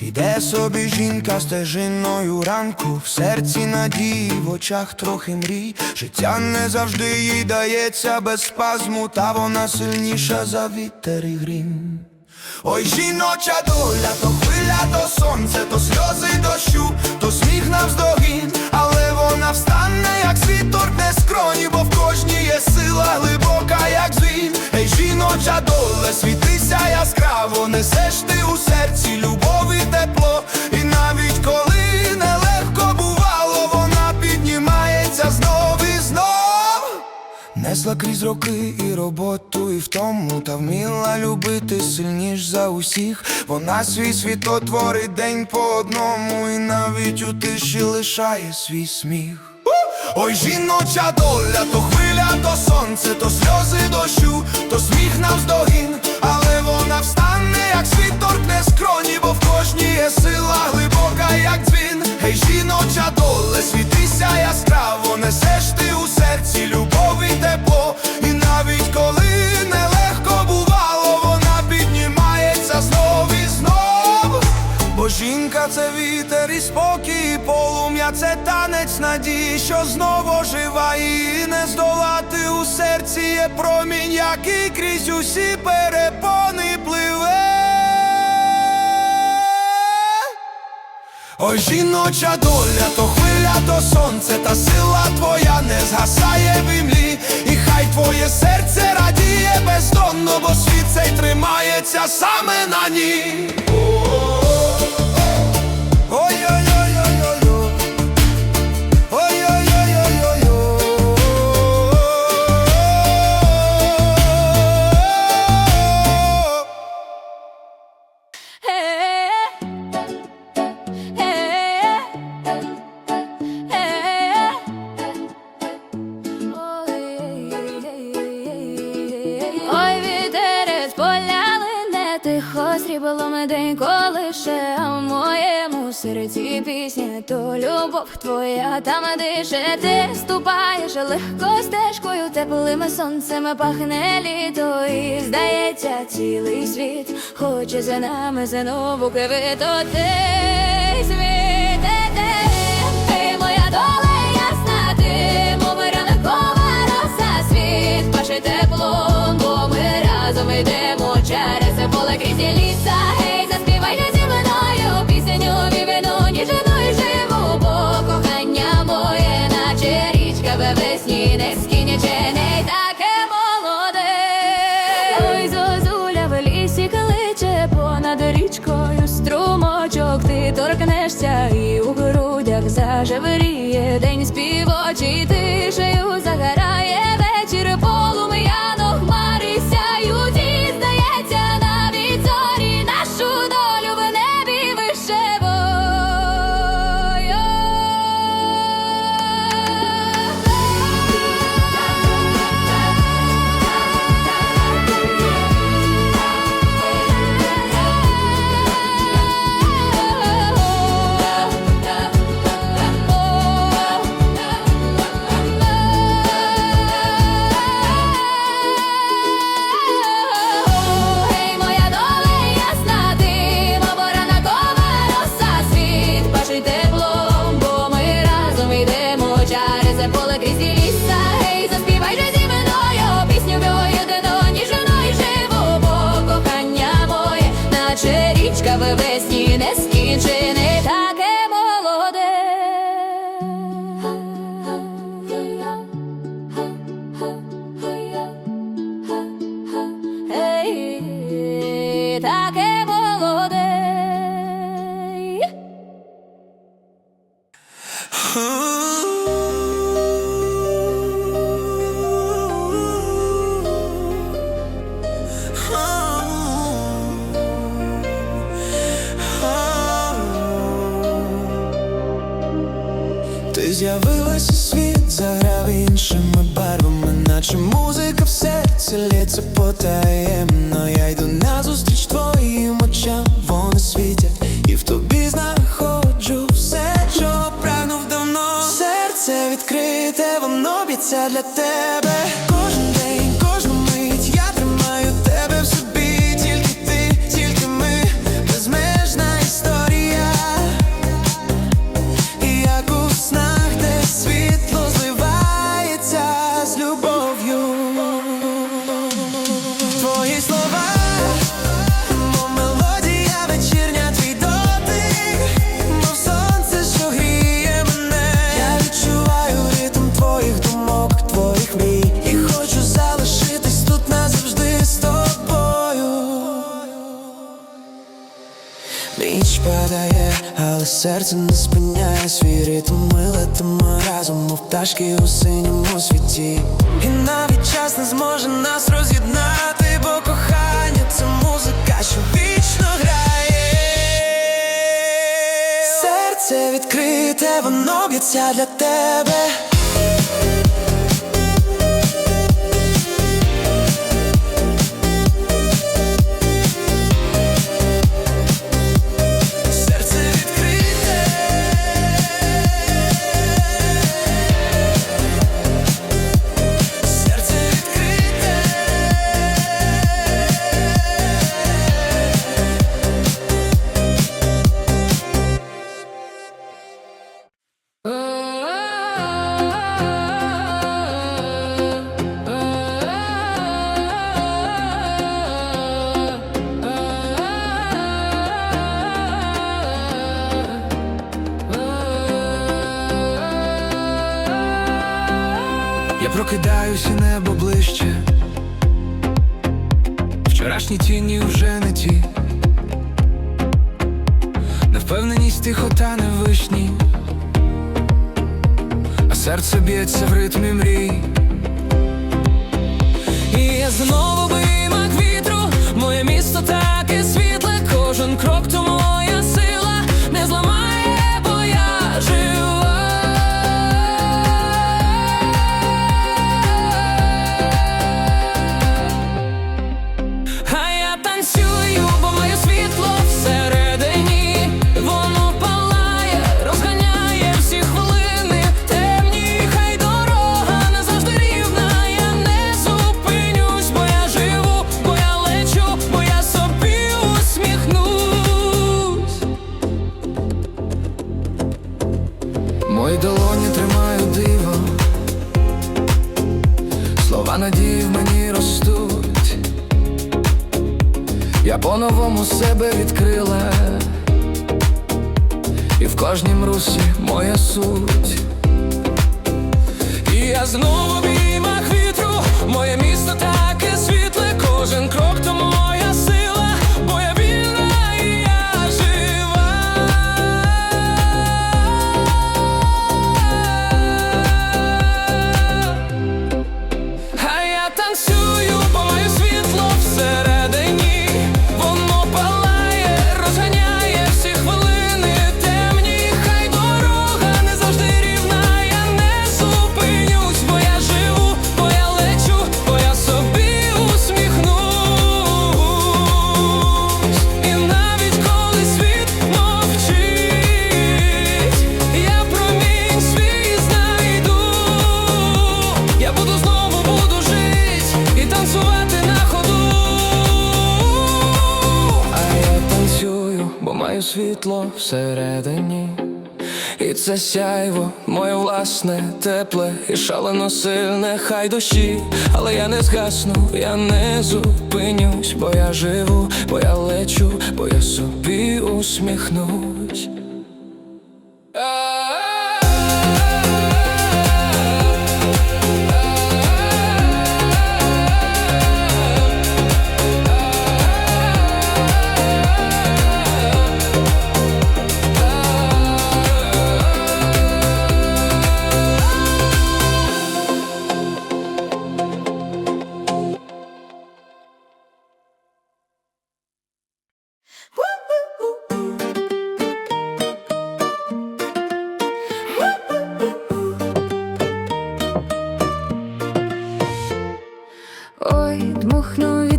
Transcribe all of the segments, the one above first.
Іде собі жінка стежиною ранку, в серці надії, в очах трохи мрій. Життя не завжди їй дається без спазму, та вона сильніша за вітер і грім. Ой, жіноча доля, то хвиля, то сонце, то сльози дощу, то сміх навздогін, але вона встане, як світ торкне скроні, бо в кожній є сила глибока, як звін. Ей, жіноча доле, світися яскраво, несеш ти Крізь роки і роботу, і втому, та вміла любити сильніш за усіх. Вона свій світ творить день по одному, і навіть у тиші лишає свій сміх. Ой, жіноча доля, то хвиля, то сонце, то сльози дощу, то сміх навздогін, але вона встане, як світ торкне скроні, бо в кожній є сила глибока, як дзвін. Гей, жіноча доле, світися яскраво, несеш ти у серці любов це вітер і спокій, полум'я це танець надії, що знову жива і не здолати у серці є промінь, який крізь усі перепони пливе. Ой, жіноча доля, то хвиля, то сонце, та сила твоя не згасає в імлі, і хай твоє серце радіє бездонно, бо світ цей тримається саме на ній. Моєму пісні, то любов твоя там дише, ти ступаєш легко стежкою, теплим сонцем пахне літо, і здається, цілий світ хоче за нами знову квитоти світете. світять, і в тобі знаходжу все, що прагнув давно. Серце відкрите, воно біться для тебе. Серце не спиняє свій ритм Ми летимо разом, мов пташки у синьому світі І навіть час не зможе нас роз'єднати, бо кохання це музика, що вічно грає. Серце відкрите, воно б'ється для тебе. Прокидаюся небо ближче. Вчорашні тіні вже не ті. Невпевненість тихо та невишні, а серце б'ється в ритмі мрій. І я знову в обіймах вітру, моє місто таке світле, Я по-новому себе відкрила, і в кожнім русі моя суть. І я знову в обіймах вітру, моє місто таке світле, кожен крок то моя світло всередині. І це сяйво, моє власне, тепле і шалено сильне, хай дощі, але я не згасну, я не зупинюсь, бо я живу, бо я лечу, бо я собі усміхнусь.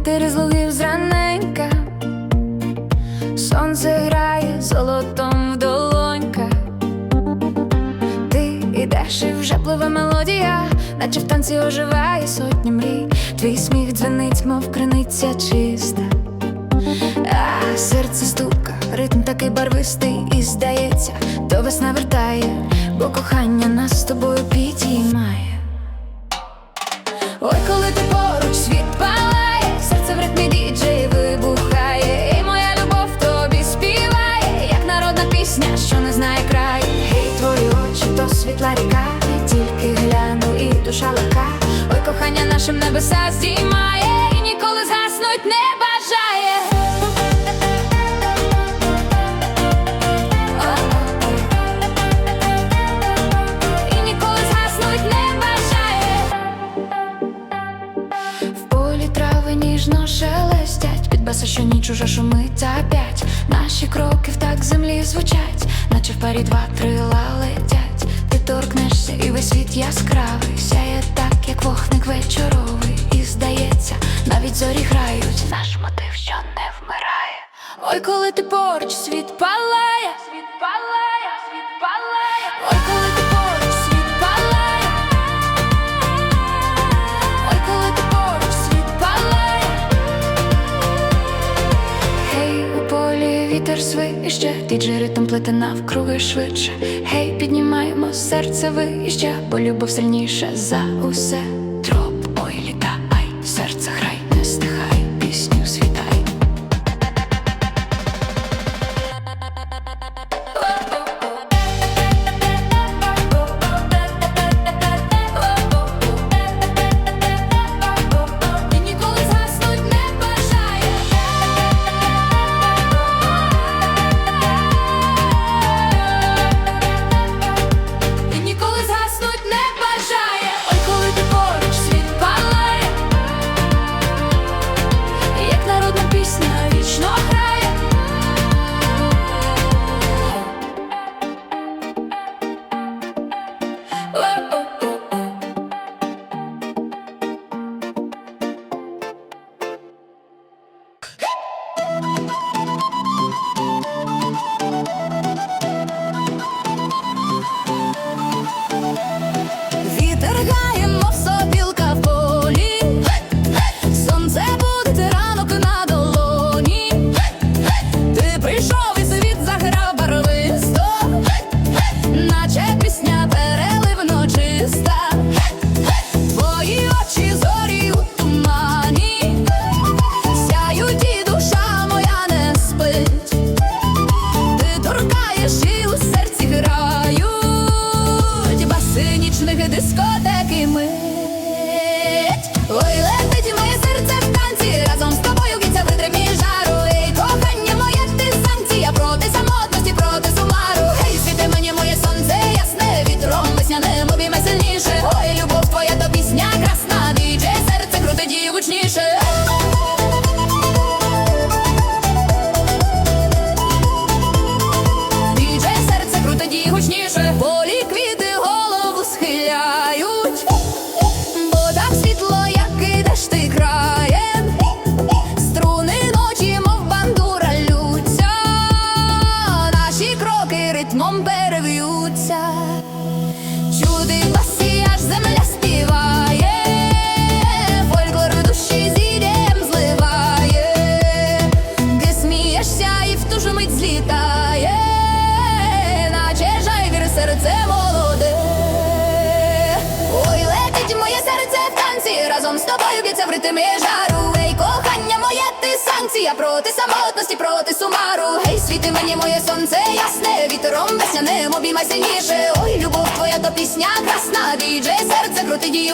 ти розлив зраненька, сонце грає золотом в долоньках ти йдеш і вже пливе мелодія, наче в танці оживає сотні мрій, твій сміх дзвенить, мов криниця чиста, а серце стука, ритм такий барвистий, і здається, то весна вертає, бо кохання нас з тобою підіймає. То ріка, тільки гляну, і душа лака. Ой, кохання нашим небеса здіймає, і ніколи згаснуть не бажає. І ніколи згаснуть не бажає. В полі трави ніжно шелестять, під що ніч уже шумить опять. Наші кроки в так землі звучать, наче в парі два-три летять. Ти торкнешся, і весь світ яскравий, сяє так, як вогник вечоровий. І здається, навіть зорі грають. Наш мотив, що не вмирає. Ой, коли ти поруч, світ палає, світ палає, вітер свище, діджей ритм плете навкруги швидше. Гей, піднімаємо серце вище, бо любов сильніше за усе. Ритмом перев'ються. Чуди басі, аж земля співає. Фольклор в душі з ідеєм зливає. Ти смієшся і в ту ж мить злітає. Наче жайвір серце молоде. Ой, летить моє серце в танці. Разом з тобою б'ється в ритмі жару. Ей, кохання моє, ти санкція Проти самотності, проти сумару світи мені моє сонце ясне Вітером весняним обіймай сильніше Ой, любов твоя то пісня красна Діджей серце крути дії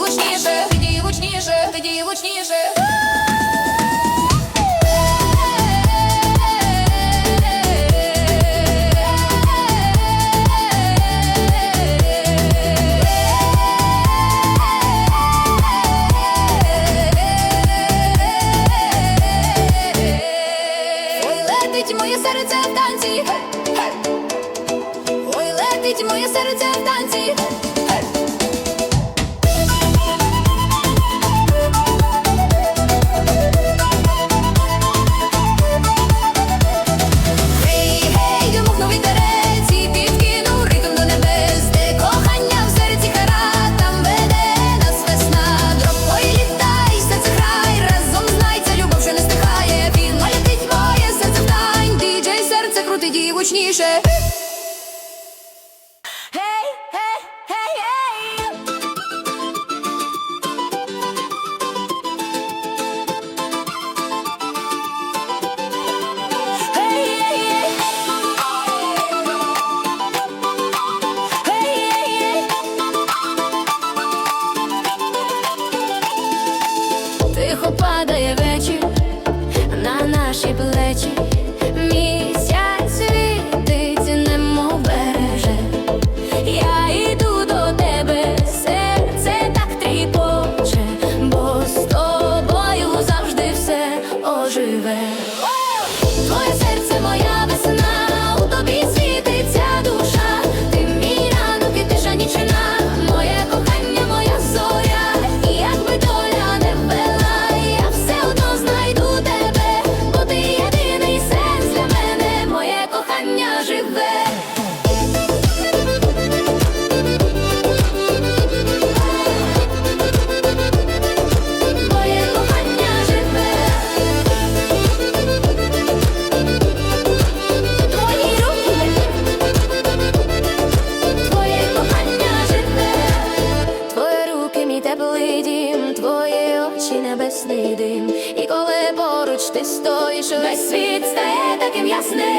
jasné.